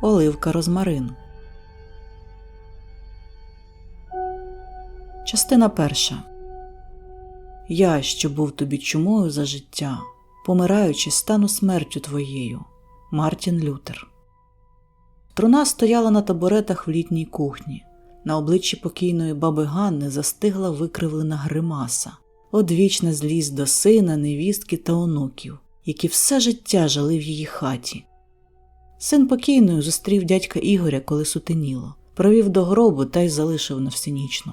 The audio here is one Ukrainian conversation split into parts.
Оливка Розмарин. Частина перша. Я, що був тобі чумою за життя, помираючи, стану смертю твоєю. Мартін Лютер. Труна стояла на табуретах в літній кухні. На обличчі покійної баби Ганни застигла викривлена гримаса, одвічна злість до сина, невістки та онуків, які все життя жили в її хаті. Син покійною зустрів дядька Ігоря, коли сутеніло, провів до гробу та й залишив на всенічну.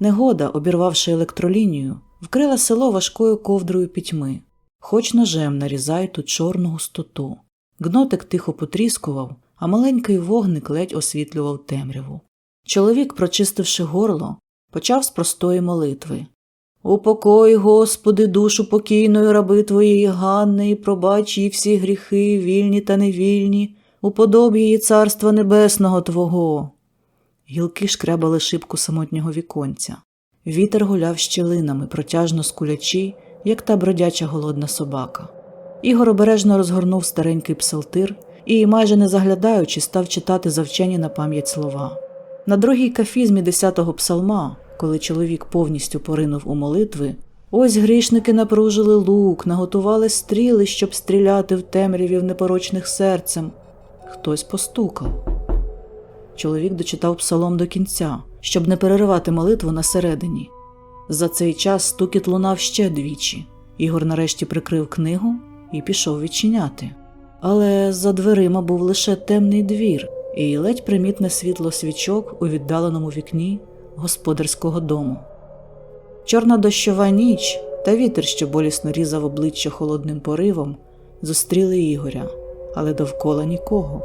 Негода, обірвавши електролінію, вкрила село важкою ковдрою пітьми, хоч ножем нарізай ту чорну густоту. Гнотик тихо потріскував, а маленький вогник ледь освітлював темряву. Чоловік, прочистивши горло, почав з простої молитви. Упокой, Господи, душу покійної раби Твоєї Ганни, і пробач їй всі гріхи, вільні та невільні, уподоб її царства небесного Твого. Гілки шкрябали шибку самотнього віконця. Вітер гуляв щілинами, протяжно скулячи, як та бродяча голодна собака. Ігор обережно розгорнув старенький псалтир і, майже не заглядаючи, став читати завчені на пам'ять слова. На другій кафізмі десятого псалма, коли чоловік повністю поринув у молитви, ось грішники напружили лук, наготували стріли, щоб стріляти в темряві в непорочних серцем. Хтось постукав. Чоловік дочитав псалом до кінця, щоб не переривати молитву на середині. За цей час стукіт лунав ще двічі. Ігор нарешті прикрив книгу і пішов відчиняти. Але за дверима був лише темний двір і ледь примітне світло свічок у віддаленому вікні господарського дому. Чорна дощова ніч та вітер, що болісно різав обличчя холодним поривом, зустріли Ігоря, але довкола нікого.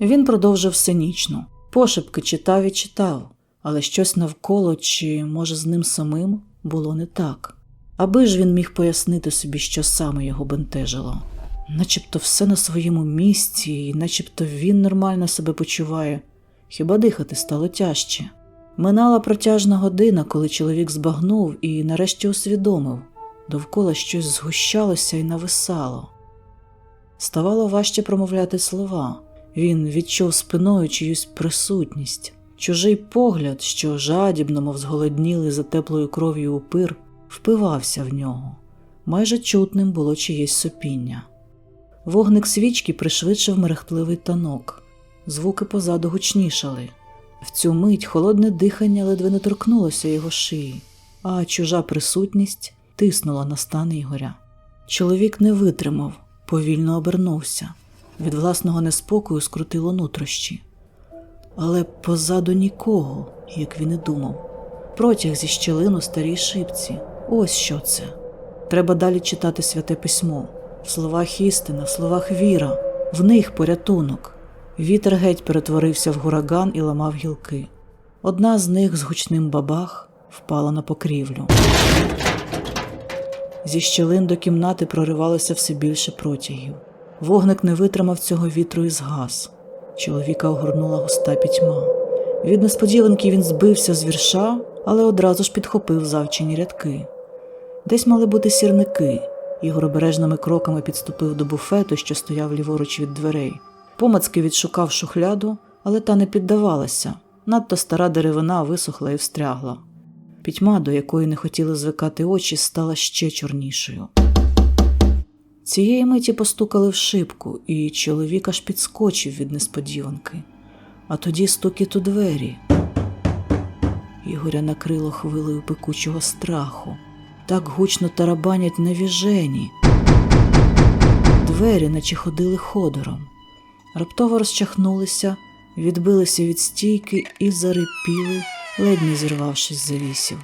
Він продовжив синічно, пошепки читав і читав, але щось навколо чи, може, з ним самим було не так. Аби ж він міг пояснити собі, що саме його бентежило. Начебто все на своєму місці, і начебто він нормально себе почуває, хіба дихати стало тяжче. Минала протяжна година, коли чоловік збагнув і нарешті усвідомив довкола щось згущалося і нависало. Ставало важче промовляти слова. Він відчув спиною чиюсь присутність, чужий погляд, що жадібно, мов зголоднілий за теплою кров'ю упир, впивався в нього. Майже чутним було чиєсь сопіння. Вогник свічки пришвидшив мерехтливий танок, звуки позаду гучнішали. В цю мить холодне дихання ледве не торкнулося його шиї, а чужа присутність тиснула на стан Ігоря. Чоловік не витримав, повільно обернувся. Від власного неспокою скрутило нутрощі. Але позаду нікого, як він і думав. Протяг зі щелину старій шибці. Ось що це. Треба далі читати святе письмо. В словах істина, в словах віра, в них порятунок. Вітер геть перетворився в гураган і ламав гілки. Одна з них з гучним бабах впала на покрівлю. Зі щелин до кімнати проривалося все більше протягів. Вогник не витримав цього вітру і згас. Чоловіка огорнула густа пітьма. Від несподіванки він збився з вірша, але одразу ж підхопив завчені рядки. Десь мали бути сірники. Ігор обережними кроками підступив до буфету, що стояв ліворуч від дверей. Помацки відшукав шухляду, але та не піддавалася. Надто стара деревина висохла і встрягла. Пітьма, до якої не хотіли звикати очі, стала ще чорнішою. Цієї миті постукали в шибку, і чоловік аж підскочив від несподіванки. А тоді стукіт у двері. Ігоря накрило хвилею пекучого страху. Так гучно тарабанять на віжені. Двері наче ходили ходором. Раптово розчахнулися, відбилися від стійки і зарипіли, ледь не зірвавшись з завісів.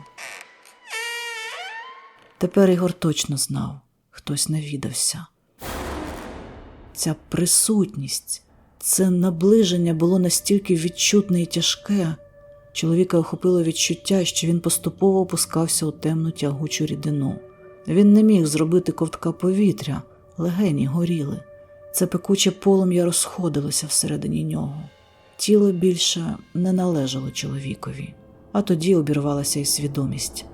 Тепер Ігор точно знав хтось навідався. Ця присутність, Це наближення було настільки відчутне і тяжке. Чоловіка охопило відчуття, що він поступово опускався у темну тягучу рідину. Він не міг зробити ковтка повітря, легені горіли. Це пекуче полум'я розходилося всередині нього. Тіло більше не належало чоловікові, а тоді обірвалася й свідомість.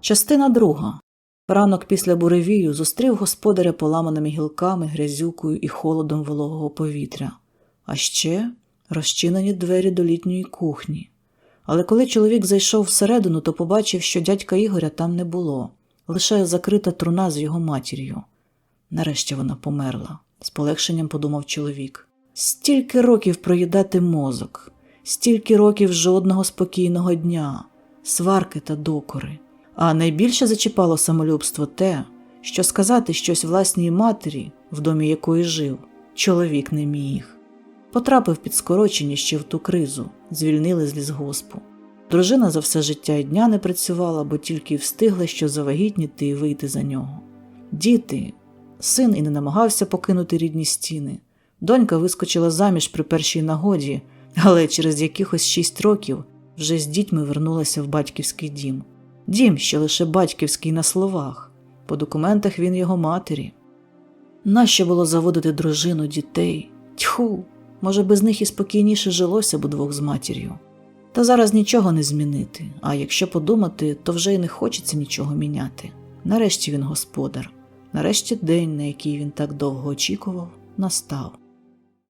Частина друга. Ранок після буревію зустрів господаря поламаними гілками, грязюкою і холодом вологого повітря, а ще розчинені двері до літньої кухні. Але коли чоловік зайшов всередину, то побачив, що дядька Ігоря там не було, лише закрита труна з його матір'ю. Нарешті вона померла, з полегшенням подумав чоловік. Стільки років проїдати мозок, стільки років жодного спокійного дня, сварки та докори. А найбільше зачіпало самолюбство те, що сказати щось власній матері, в домі якої жив, чоловік не міг. Потрапив під скорочення ще в ту кризу, звільнили з лісгоспу. Дружина за все життя й дня не працювала, бо тільки й встигла що завагітніти і вийти за нього. Діти, син і не намагався покинути рідні стіни. Донька вискочила заміж при першій нагоді, але через якихось шість років вже з дітьми вернулася в батьківський дім. Дім, що лише батьківський на словах, по документах він його матері. Нащо було заводити дружину дітей? Тьху, може, без них і спокійніше жилося б удвох з матір'ю. Та зараз нічого не змінити, а якщо подумати, то вже й не хочеться нічого міняти. Нарешті він господар, нарешті день, на який він так довго очікував, настав.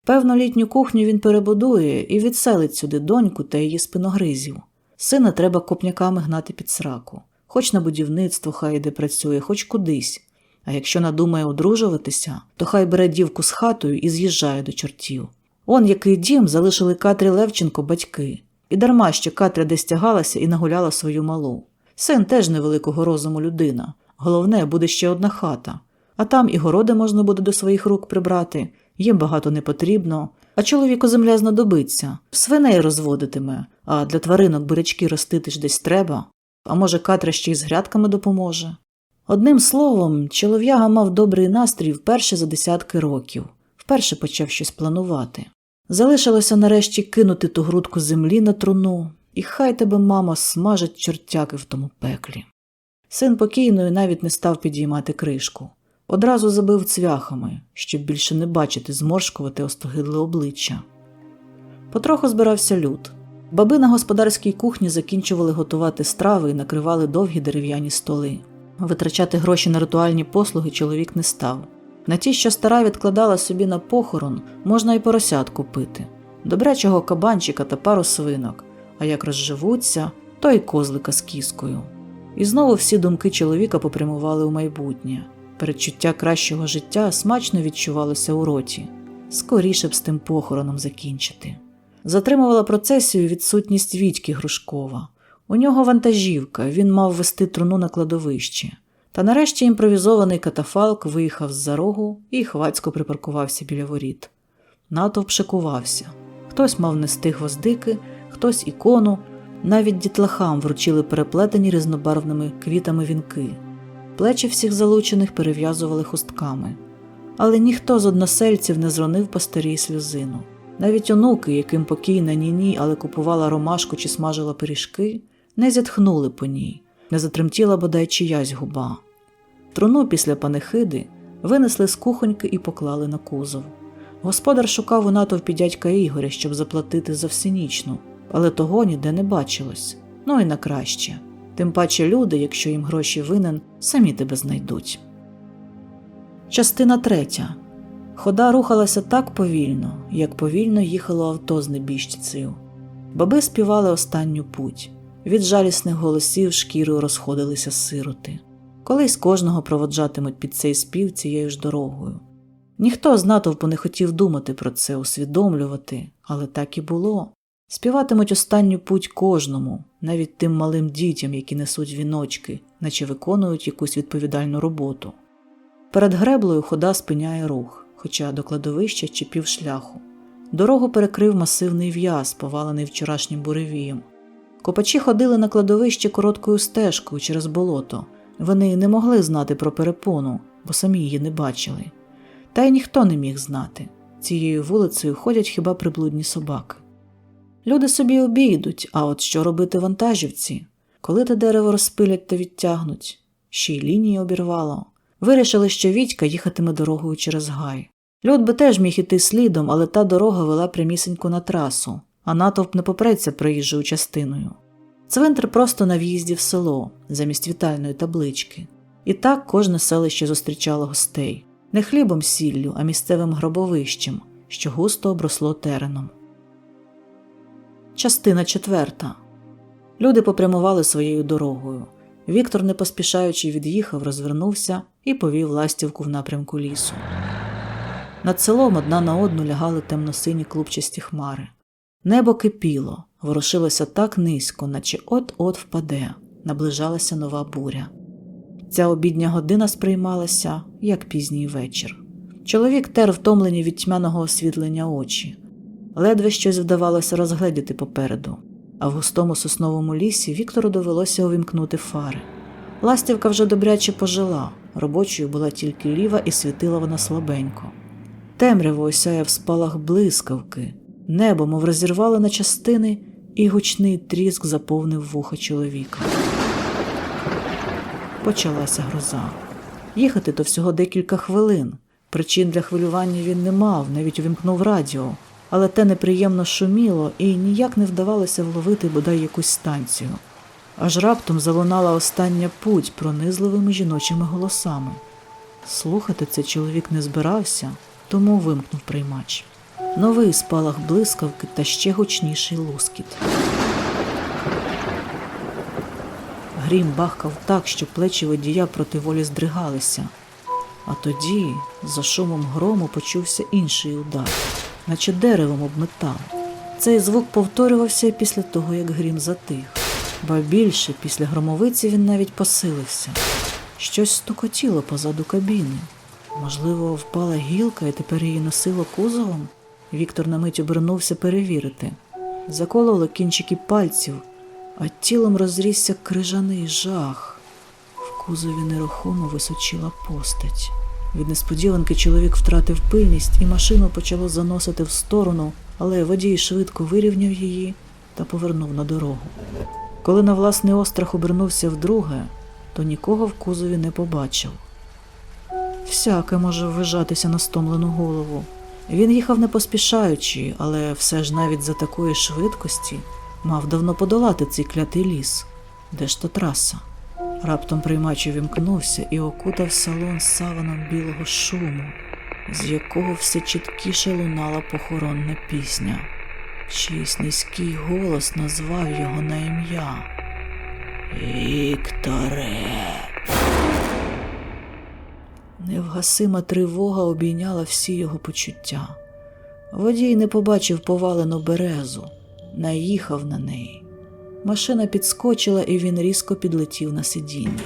Певно, літню кухню він перебудує і відселить сюди доньку та її спиногризів. Сина треба копняками гнати під сраку, хоч на будівництво хай іде працює, хоч кудись. А якщо надумає одружуватися, то хай бере дівку з хатою і з'їжджає до чортів. Он який дім залишили Катрі Левченко батьки, і дарма що Катря десь тягалася і нагуляла свою малу. Син теж невеликого розуму людина. Головне, буде ще одна хата, а там і городи можна буде до своїх рук прибрати, їм багато не потрібно, а чоловіку земля знадобиться, свиней розводитиме, а для тваринок бурячки ростити ж десь треба, а може, Катря ще й з грядками допоможе. Одним словом, чолов'яга мав добрий настрій вперше за десятки років, вперше почав щось планувати. Залишилося нарешті кинути ту грудку землі на труну, і хай тебе, мама, смажить чортяки в тому пеклі. Син покійною навіть не став підіймати кришку. Одразу забив цвяхами, щоб більше не бачити зморшкувати остогидле обличчя. Потроху збирався люд. Баби на господарській кухні закінчували готувати страви і накривали довгі дерев'яні столи. Витрачати гроші на ритуальні послуги чоловік не став. На ті, що стара відкладала собі на похорон, можна і поросят купити, добрячого кабанчика та пару свинок, а як розживуться, то й козлика з кіскою. І знову всі думки чоловіка попрямували у майбутнє. Передчуття кращого життя смачно відчувалося у роті, скоріше б з тим похороном закінчити. Затримувала процесію відсутність Вітьки Грушкова. У нього вантажівка, він мав вести труну на кладовище. Та нарешті імпровізований катафалк виїхав з-за рогу і хвацько припаркувався біля воріт. Натовп шикувався. Хтось мав нести гвоздики, хтось ікону, навіть дітлахам вручили переплетені різнобарвними квітами вінки. Плечі всіх залучених перев'язували хустками. Але ніхто з односельців не зронив по старій сльозину. Навіть онуки, яким покійна ні-ні, але купувала ромашку чи смажила пиріжки, не зітхнули по ній, не затремтіла бодай чиясь губа. Труну після панихиди винесли з кухоньки і поклали на кузов. Господар шукав у натовпі дядька Ігоря, щоб заплатити за всенічну, але того ніде не бачилось. Ну і на краще. Тим паче люди, якщо їм гроші винен, самі тебе знайдуть. Частина третя. Хода рухалася так повільно, як повільно їхало авто з небіжчицею. Баби співали останню путь. Від жалісних голосів шкірою розходилися сироти. Колись кожного проводжатимуть під цей спів цією ж дорогою. Ніхто з натовпу не хотів думати про це, усвідомлювати, але так і було. Співатимуть останню путь кожному, навіть тим малим дітям, які несуть віночки, наче виконують якусь відповідальну роботу. Перед греблею хода спиняє рух, хоча до кладовища чи півшляху. Дорогу перекрив масивний в'яз, повалений вчорашнім буревієм. Копачі ходили на кладовище короткою стежкою через болото. Вони не могли знати про перепону, бо самі її не бачили. Та й ніхто не міг знати. Цією вулицею ходять хіба приблудні собаки. Люди собі обійдуть, а от що робити вантажівці? Коли те дерево розпилять та відтягнуть, ще й лінії обірвало. Вирішили, що Вітька їхатиме дорогою через гай. Люд би теж міг іти слідом, але та дорога вела прямісінько на трасу, а натовп не попреться проїжджою частиною. Цвинтар просто на в'їзді в село, замість вітальної таблички. І так кожне селище зустрічало гостей не хлібом сіллю, а місцевим гробовищем, що густо обросло тереном. Частина четверта. Люди попрямували своєю дорогою. Віктор, не поспішаючи від'їхав, розвернувся і повів ластівку в напрямку лісу. Над селом одна на одну лягали темно-сині клубчасті хмари. Небо кипіло, ворушилося так низько, наче от-от впаде, наближалася нова буря. Ця обідня година сприймалася, як пізній вечір. Чоловік тер втомлені від тьмяного освітлення очі, ледве щось вдавалося розгледіти попереду, а в густому сосновому лісі Віктору довелося увімкнути фари. Ластівка вже добряче пожила, робочою була тільки ліва і світила вона слабенько. Темряво осяяв спалах блискавки, небо, мов розірвало на частини, і гучний тріск заповнив вуха чоловіка. Почалася гроза. Їхати то всього декілька хвилин. Причин для хвилювання він не мав, навіть увімкнув радіо, але те неприємно шуміло і ніяк не вдавалося вловити бодай якусь станцію. Аж раптом залунала остання путь пронизливими жіночими голосами. Слухати це чоловік не збирався, тому вимкнув приймач. Новий спалах блискавки та ще гучніший лускіт. Грім бахкав так, що плечі водія проти волі здригалися. А тоді, за шумом грому, почувся інший удар, наче деревом обметав. Цей звук повторювався і після того, як грім затих. Ба більше, після громовиці він навіть посилився. Щось стукотіло позаду кабіни. Можливо, впала гілка і тепер її носило кузовом? Віктор на мить обернувся перевірити. Закололо кінчики пальців, а тілом розрісся крижаний жах. В кузові нерухомо височила постать. Від несподіванки чоловік втратив пильність і машину почало заносити в сторону, але водій швидко вирівняв її та повернув на дорогу. Коли на власний острах обернувся вдруге, то нікого в кузові не побачив. Всяке може ввижатися на стомлену голову. Він їхав не поспішаючи, але все ж навіть за такої швидкості мав давно подолати цей клятий ліс. Де ж то траса? Раптом приймач увімкнувся і окутав салон саваном білого шуму, з якого все чіткіше лунала похоронна пісня. Чийсь низький голос назвав його на ім'я. Вікторе. Невгасима тривога обійняла всі його почуття. Водій не побачив повалену березу, наїхав на неї. Машина підскочила, і він різко підлетів на сидіння.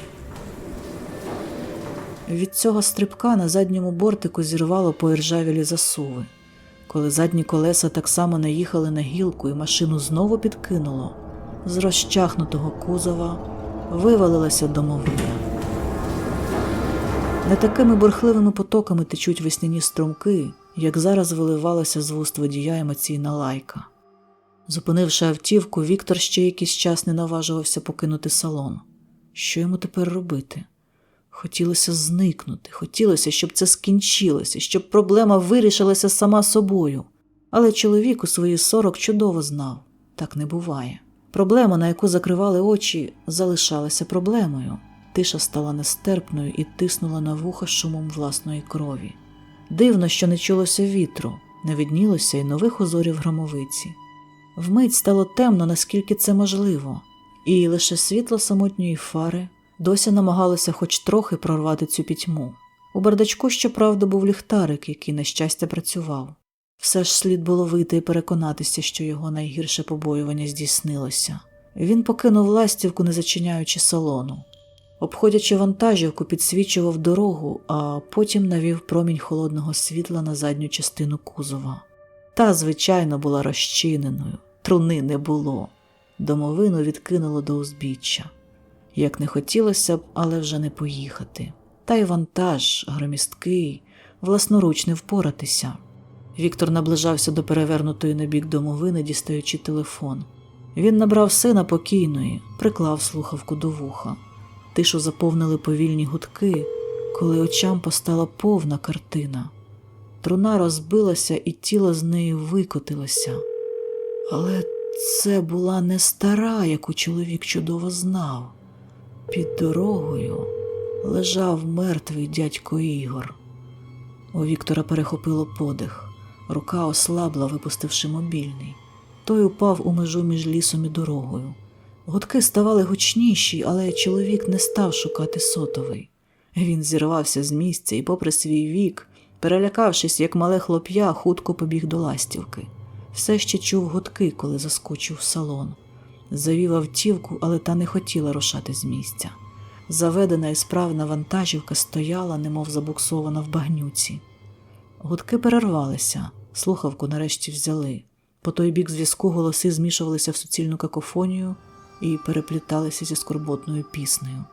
Від цього стрибка на задньому бортику зірвало поіржавілі засуви. Коли задні колеса так само наїхали на гілку і машину знову підкинуло, з розчахнутого кузова вивалилася домовина. Не такими бурхливими потоками течуть весняні струмки, як зараз виливалася з вуст водія емоційна лайка. Зупинивши автівку, Віктор ще якийсь час не наважувався покинути салон. Що йому тепер робити? Хотілося зникнути, хотілося, щоб це скінчилося, щоб проблема вирішилася сама собою. Але чоловік у свої сорок чудово знав так не буває. Проблема, на яку закривали очі, залишалася проблемою. Тиша стала нестерпною і тиснула на вуха шумом власної крові. Дивно, що не чулося вітру, не виднілося й нових озорів громовиці. Вмить стало темно, наскільки це можливо, і лише світло самотньої фари досі намагалося хоч трохи прорвати цю пітьму. У бардачку, щоправда, був ліхтарик, який, на щастя, працював. Все ж слід було вийти і переконатися, що його найгірше побоювання здійснилося. Він покинув ластівку, не зачиняючи салону. Обходячи вантажівку, підсвічував дорогу, а потім навів промінь холодного світла на задню частину кузова. Та, звичайно, була розчиненою, труни не було. Домовину відкинуло до узбіччя. Як не хотілося б, але вже не поїхати. Та й вантаж, громісткий, власноруч не впоратися. Віктор наближався до перевернутої на бік домовини, дістаючи телефон. Він набрав сина покійної, приклав слухавку до вуха. Тишу заповнили повільні гудки, коли очам постала повна картина. Труна розбилася і тіло з неї викотилося. Але це була не стара, яку чоловік чудово знав. Під дорогою лежав мертвий дядько Ігор. У Віктора перехопило подих, рука ослабла, випустивши мобільний. Той упав у межу між лісом і дорогою. Гудки ставали гучніші, але чоловік не став шукати сотовий. Він зірвався з місця і, попри свій вік, перелякавшись, як мале хлоп'я, хутко побіг до ластівки. Все ще чув гудки, коли заскочив в салон. Завів автівку, але та не хотіла рушати з місця. Заведена і справна вантажівка стояла, немов забуксована в багнюці. Гудки перервалися, слухавку нарешті взяли. По той бік зв'язку голоси змішувалися в суцільну какофонію і перепліталися зі скорботною піснею.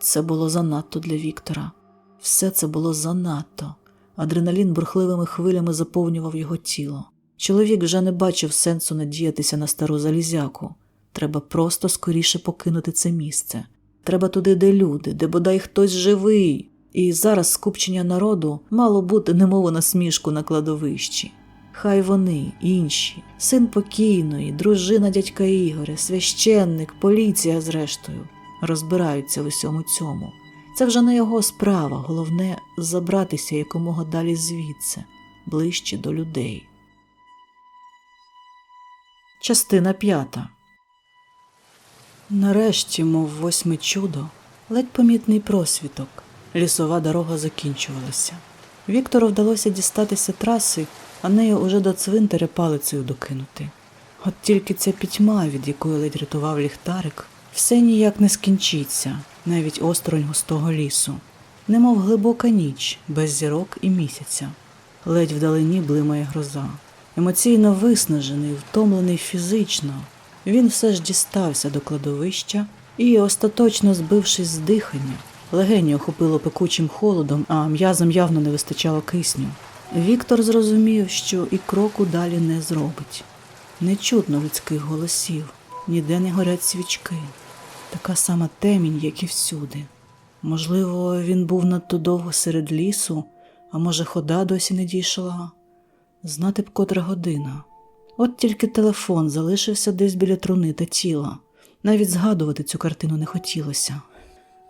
Це було занадто для Віктора. Все це було занадто. Адреналін бурхливими хвилями заповнював його тіло. Чоловік вже не бачив сенсу надіятися на стару залізяку. Треба просто скоріше покинути це місце. Треба туди, де люди, де бодай хтось живий. І зараз скупчення народу мало бути немов насмішку на кладовищі. Хай вони, інші, син покійної, дружина дядька Ігоря, священник, поліція, зрештою, розбираються в усьому цьому. Це вже не його справа, головне забратися якомога далі звідси, ближче до людей. Частина п'ята. Нарешті, мов восьме чудо, ледь помітний просвіток. Лісова дорога закінчувалася. Віктору вдалося дістатися траси, а нею уже до цвинтаря палицею докинути. От тільки ця пітьма, від якої ледь рятував ліхтарик, все ніяк не скінчиться, навіть осторонь густого лісу, немов глибока ніч, без зірок і місяця. Ледь вдалині блимає гроза. Емоційно виснажений, втомлений фізично, він все ж дістався до кладовища і, остаточно збившись з дихання, легені охопило пекучим холодом, а м'язам явно не вистачало кисню. Віктор зрозумів, що і кроку далі не зробить. Не чутно людських голосів, ніде не горять свічки. Така сама темінь, як і всюди. Можливо, він був надто довго серед лісу, а може, хода досі не дійшла. Знати б котра година. От тільки телефон залишився десь біля труни та тіла. Навіть згадувати цю картину не хотілося.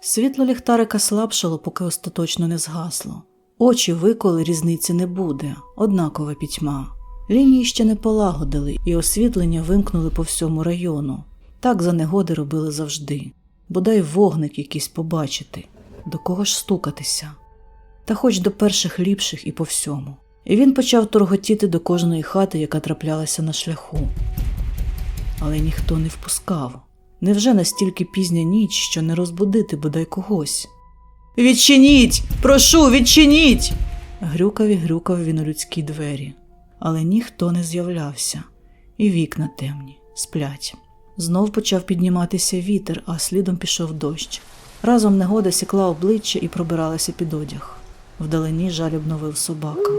Світло ліхтарика слабшало, поки остаточно не згасло. Очі виколи різниці не буде, однакова пітьма. Лінії ще не полагодили, і освітлення вимкнули по всьому району. Так за негоди робили завжди. Бодай вогник якийсь побачити, до кого ж стукатися. Та хоч до перших ліпших і по всьому. І він почав торготіти до кожної хати, яка траплялася на шляху. Але ніхто не впускав. Невже настільки пізня ніч, що не розбудити бодай когось? Відчиніть! Прошу, відчиніть! Грюкав і грюкав він у людські двері, але ніхто не з'являвся, і вікна темні, сплять. Знов почав підніматися вітер, а слідом пішов дощ. Разом негода сікла обличчя і пробиралася під одяг. Вдалині жалібно вив собака.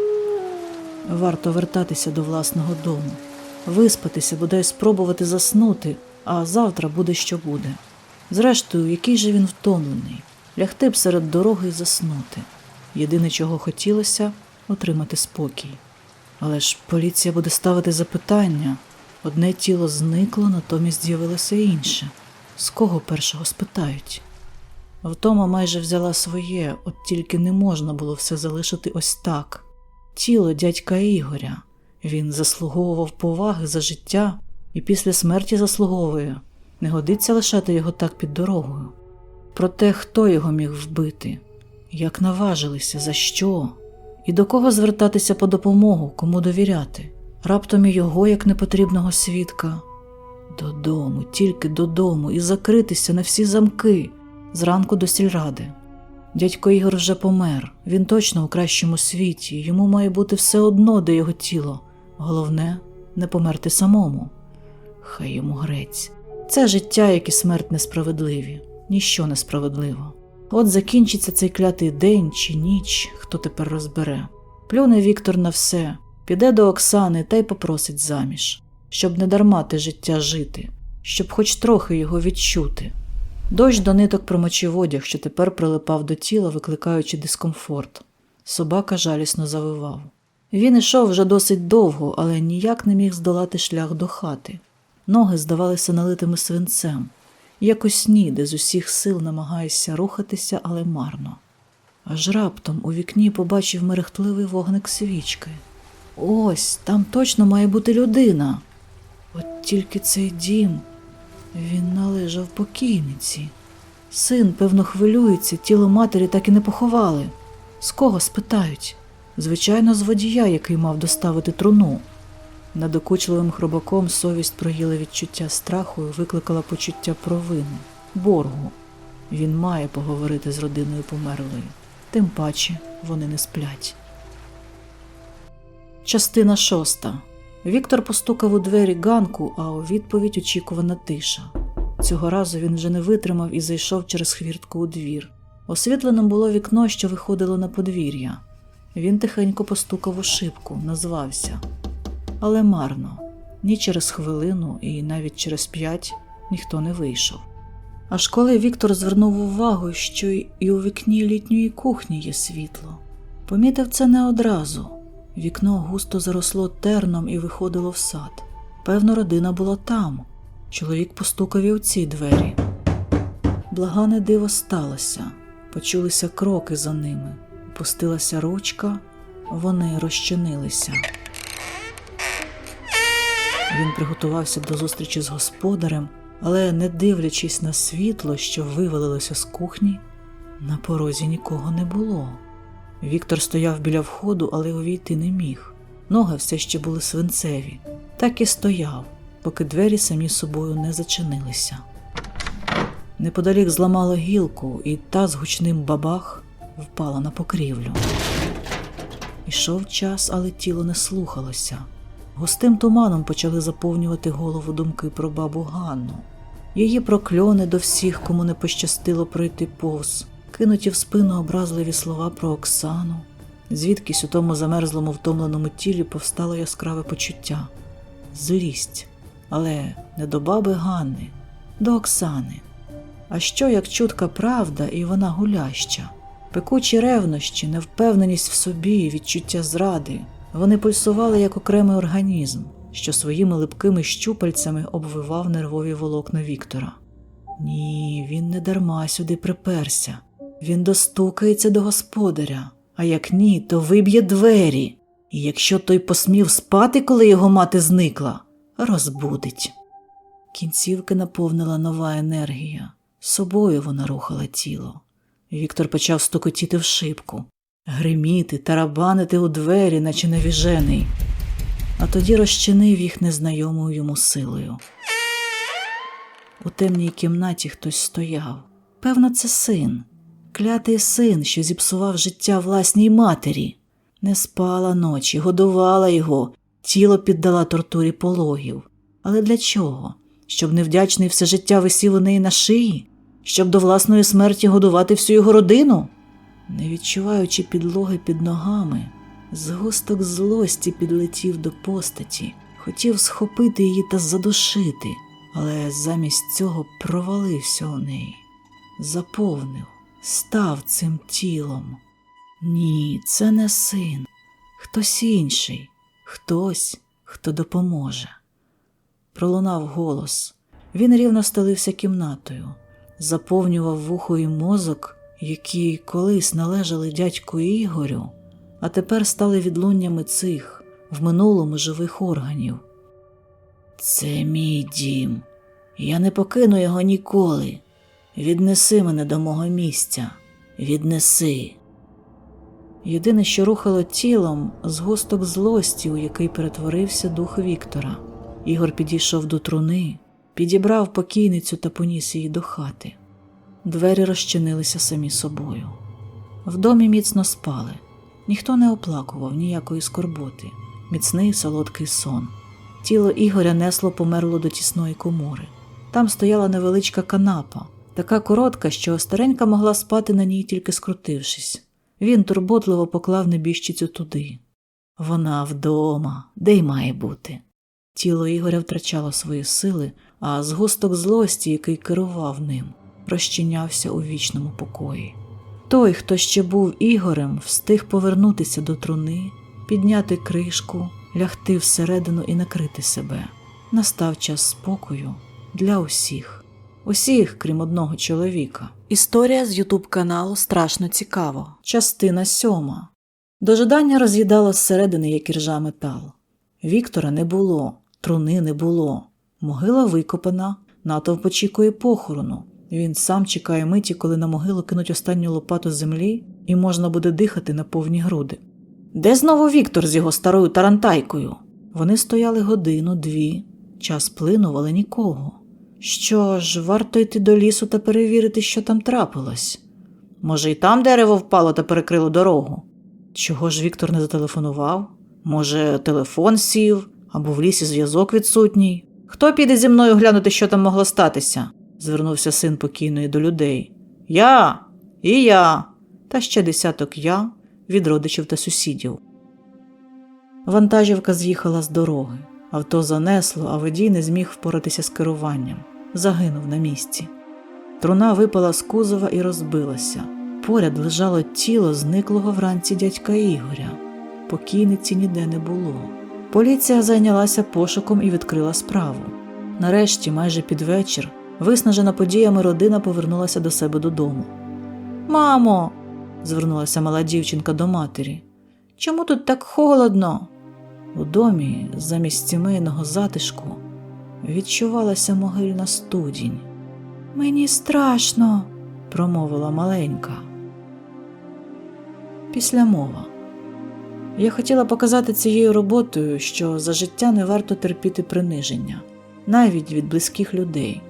Варто вертатися до власного дому, виспатися, бодай спробувати заснути, а завтра буде що буде. Зрештою, який же він втомлений, лягти б серед дороги і заснути. Єдине, чого хотілося отримати спокій. Але ж поліція буде ставити запитання одне тіло зникло, натомість з'явилося інше. З кого першого спитають? Втома майже взяла своє, от тільки не можна було все залишити ось так. Тіло дядька Ігоря. Він заслуговував поваги за життя і після смерті заслуговує. Не годиться лишати його так під дорогою. Проте хто його міг вбити? Як наважилися, за що? І до кого звертатися по допомогу, кому довіряти? Раптом і його, як непотрібного свідка. Додому, тільки додому, і закритися на всі замки зранку до сільради. Дядько Ігор вже помер, він точно у кращому світі, йому має бути все одно, де його тіло. Головне не померти самому. Хай йому грець. Це життя, як і смерть несправедливі, ніщо несправедливо. От закінчиться цей клятий день чи ніч, хто тепер розбере. Плюне Віктор на все, Піде до Оксани та й попросить заміж, щоб не дарма те життя жити, щоб хоч трохи його відчути. Дощ до ниток промочив одяг, що тепер прилипав до тіла, викликаючи дискомфорт. Собака жалісно завивав. Він ішов вже досить довго, але ніяк не міг здолати шлях до хати. Ноги здавалися налитими свинцем, як у де з усіх сил намагаєшся рухатися, але марно. Аж раптом у вікні побачив мерехтливий вогник свічки. Ось там точно має бути людина. От тільки цей дім він належав покійниці. Син, певно, хвилюється, тіло матері так і не поховали. З кого спитають? Звичайно, з водія, який мав доставити труну. Над окучливим хробаком совість проїла відчуття страху і викликала почуття провини, боргу. Він має поговорити з родиною померлої, тим паче вони не сплять. Частина шоста. Віктор постукав у двері ганку, а у відповідь очікувана тиша. Цього разу він вже не витримав і зайшов через хвіртку у двір. Освітленим було вікно, що виходило на подвір'я. Він тихенько постукав у шибку, назвався. Але марно. Ні через хвилину і навіть через п'ять ніхто не вийшов. Аж коли Віктор звернув увагу, що і у вікні літньої кухні є світло, помітив це не одразу. Вікно густо заросло терном і виходило в сад. Певно, родина була там. Чоловік постукав і у ці двері. Благане диво сталося. Почулися кроки за ними. Опустилася ручка, вони розчинилися. Він приготувався до зустрічі з господарем, але, не дивлячись на світло, що вивалилося з кухні, на порозі нікого не було. Віктор стояв біля входу, але увійти не міг. Ноги все ще були свинцеві, так і стояв, поки двері самі собою не зачинилися. Неподалік зламало гілку, і та з гучним бабах впала на покрівлю. Ішов час, але тіло не слухалося. Густим туманом почали заповнювати голову думки про бабу Ганну, її прокльони до всіх, кому не пощастило пройти повз, кинуті в спину образливі слова про Оксану. Звідкись у тому замерзлому втомленому тілі повстало яскраве почуття злість, але не до баби Ганни, до Оксани. А що як чутка правда, і вона гуляща? Пекучі ревнощі, невпевненість в собі, відчуття зради. Вони пульсували як окремий організм, що своїми липкими щупальцями обвивав нервові волокна Віктора. Ні, він не дарма сюди приперся. Він достукається до господаря, а як ні, то виб'є двері. І якщо той посмів спати, коли його мати зникла, розбудить. Кінцівки наповнила нова енергія. Собою вона рухала тіло. Віктор почав стукотіти в шибку, гриміти, тарабанити у двері, наче навіжений, а тоді розчинив їх незнайомою йому силою. У темній кімнаті хтось стояв. Певно, це син, клятий син, що зіпсував життя власній матері. Не спала ночі, годувала його, тіло піддала тортурі пологів. Але для чого? Щоб невдячний все життя висів у неї на шиї? Щоб до власної смерті годувати всю його родину? Не відчуваючи підлоги під ногами, згусток злості підлетів до постаті, хотів схопити її та задушити, але замість цього провалився у неї, заповнив, став цим тілом. Ні, це не син, хтось інший, хтось, хто допоможе. Пролунав голос. Він рівно стелився кімнатою, заповнював вухо і мозок, які колись належали дядьку Ігорю, а тепер стали відлуннями цих в минулому живих органів. Це мій дім. Я не покину його ніколи. Віднеси мене до мого місця, віднеси. Єдине, що рухало тілом, згусток злості, у який перетворився дух Віктора. Ігор підійшов до труни, підібрав покійницю та поніс її до хати. Двері розчинилися самі собою. В домі міцно спали, ніхто не оплакував ніякої скорботи, міцний солодкий сон. Тіло Ігоря несло померло до тісної комори. Там стояла невеличка канапа, така коротка, що старенька могла спати на ній, тільки скрутившись. Він турботливо поклав небіжчицю туди. Вона вдома, де й має бути. Тіло Ігоря втрачало свої сили, а згусток злості, який керував ним, розчинявся у вічному покої. Той, хто ще був Ігорем, встиг повернутися до труни, підняти кришку, лягти всередину і накрити себе. Настав час спокою для усіх, усіх, крім одного чоловіка. Історія з Ютуб каналу страшно цікаво. Частина сьома. Дожидання роз'їдало зсередини, як іржа метал. Віктора не було, труни не було. Могила викопана, натовп очікує похорону. Він сам чекає миті, коли на могилу кинуть останню лопату землі і можна буде дихати на повні груди. Де знову Віктор з його старою тарантайкою? Вони стояли годину, дві, час плинув, але нікого. Що ж, варто йти до лісу та перевірити, що там трапилось. Може, і там дерево впало та перекрило дорогу. Чого ж Віктор не зателефонував? Може, телефон сів, або в лісі зв'язок відсутній. Хто піде зі мною глянути, що там могло статися? звернувся син покійної до людей. Я і я, та ще десяток я від родичів та сусідів. Вантажівка з'їхала з дороги. Авто занесло, а водій не зміг впоратися з керуванням. Загинув на місці. Труна випала з кузова і розбилася. Поряд лежало тіло зниклого вранці дядька Ігоря. Покійниці ніде не було. Поліція зайнялася пошуком і відкрила справу. Нарешті, майже під вечір, виснажена подіями родина повернулася до себе додому. Мамо, звернулася мала дівчинка до матері. Чому тут так холодно? У домі, замість сімейного затишку, відчувалася могильна студінь. Мені страшно, промовила маленька. Після мова. Я хотіла показати цією роботою, що за життя не варто терпіти приниження, навіть від близьких людей.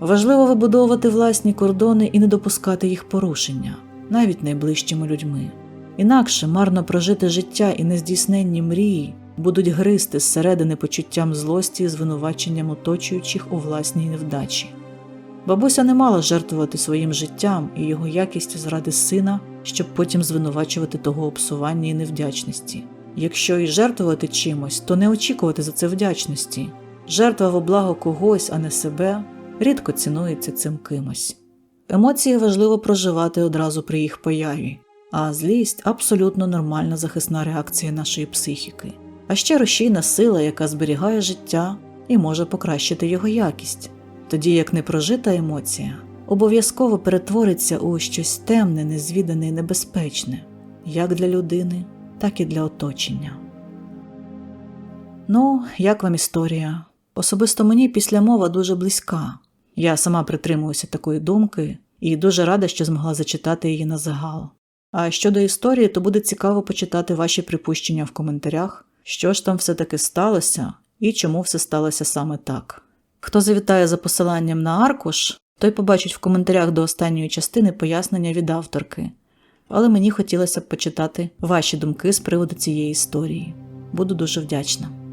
Важливо вибудовувати власні кордони і не допускати їх порушення, навіть найближчими людьми. Інакше марно прожити життя і нездійсненні мрії будуть гризти зсередини почуттям злості і звинуваченням оточуючих у власній невдачі. Бабуся не мала жертвувати своїм життям і його якістю заради сина, щоб потім звинувачувати того обсування і невдячності. Якщо і жертвувати чимось, то не очікувати за це вдячності. Жертва во благо когось, а не себе, рідко цінується цим кимось. Емоції важливо проживати одразу при їх появі, а злість абсолютно нормальна захисна реакція нашої психіки, а ще рушійна сила, яка зберігає життя і може покращити його якість тоді як непрожита емоція обов'язково перетвориться у щось темне, незвідане і небезпечне, як для людини, так і для оточення. Ну, як вам історія? Особисто мені після мова дуже близька. Я сама притримуюся такої думки і дуже рада, що змогла зачитати її на загал. А щодо історії, то буде цікаво почитати ваші припущення в коментарях, що ж там все таки сталося і чому все сталося саме так. Хто завітає за посиланням на аркуш, той побачить в коментарях до останньої частини пояснення від авторки. Але мені хотілося б почитати ваші думки з приводу цієї історії. Буду дуже вдячна.